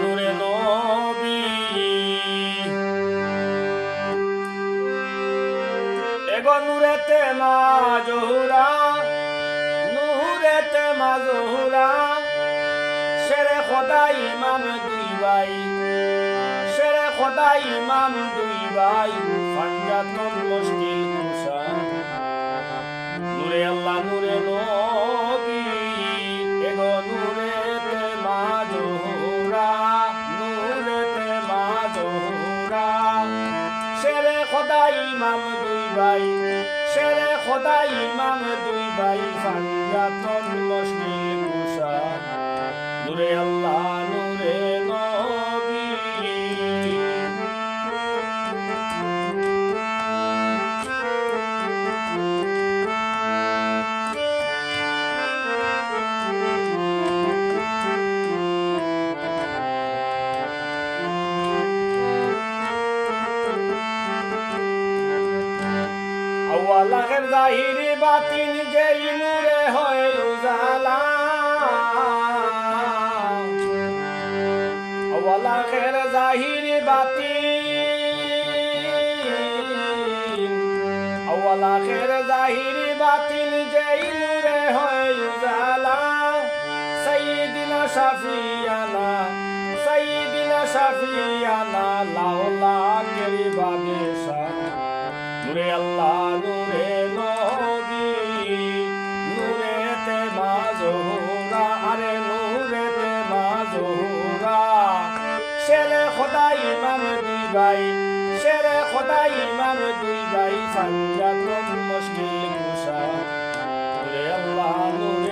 নূরে নবী। এগো নূরেতে মা জহুরা, নূরেতে মা জহুরা। শেরে খোদা ইমাম দুই ভাই, শেরে খোদা ইমাম দুই ভাই। পাঞ্জাতন খোদা ইমাম দুই ভাই শেরে খোদা ইমাম দুই ভাই পাঞ্জাতন মুশকিল কুশা নুরে আল্লাহ আখের জাহিরি বাতিন যে নূরে হয় উজালা আওয়াল আখের জাহিরি বাতিন আওয়াল আখের জাহিরি বাতিন যে নূরে হয় উজালা সাইয়্যিদিনা শাফিয়ানা সাইয়্যিদিনা শাফিয়ানা লাউলা কেরি বাদেশা নূরে আল্লাহ শেরে খোদা ইমাম দুই ভাই শেরে খোদা ইমাম দুই ভাই পাঞ্জাতন মুশকিল কুশা আল্লাহ নূরে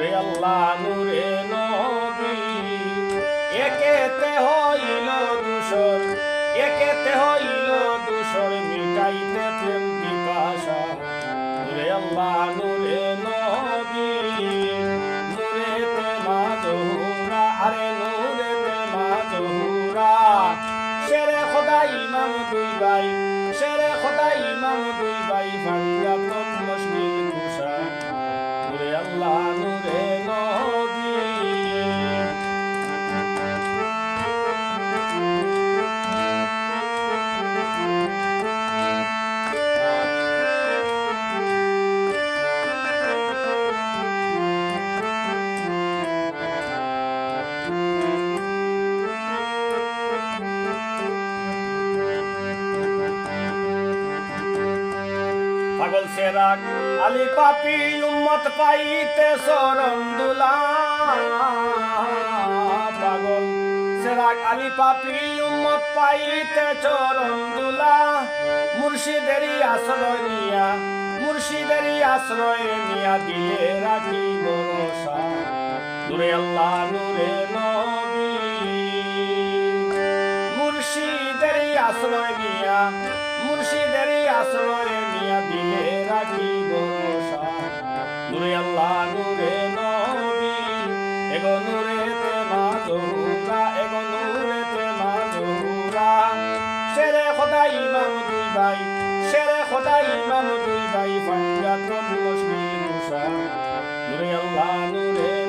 নূরে আল্লাহ, নূরে নবী। একেতে হইল দূষণ একেতে হইল দূষণ, মিটাইতে প্রেম পিপাসা নূরে আল্লাহ, নূরে নবী নূরেতে মা জহুরা, আরে নূরেতে মা জহুরা। শেরে খোদা ইমাম দুই ভাই, শেরে খোদা দুই ভাই পাঞ্জাতন পাগল সেরাক। আলি পাপি উম্মত পাইতে শরণ দুলা। পাগল সেরাক, আলি পাপি উম্মত পাইতে চরণ দুলা। মুর্শিদেরই আশ্রয় নিয়া, মুর্শিদেরই আশ্রয় নিয়া দিলে রাখি ভরসা। নূরে আল্লাহ, নূরে নবী। নূরে আল্লাহ, নূরে নবী, এগো নূরেতে মা জহুরা, এগো নূরেতে মা জহুরা। শেরে খোদা ইমাম দুই ভাই শেরে খোদা ইমাম দুই ভাই পাঞ্জাতন মুশকিল কুশা নূরে আল্লাহ, নূরে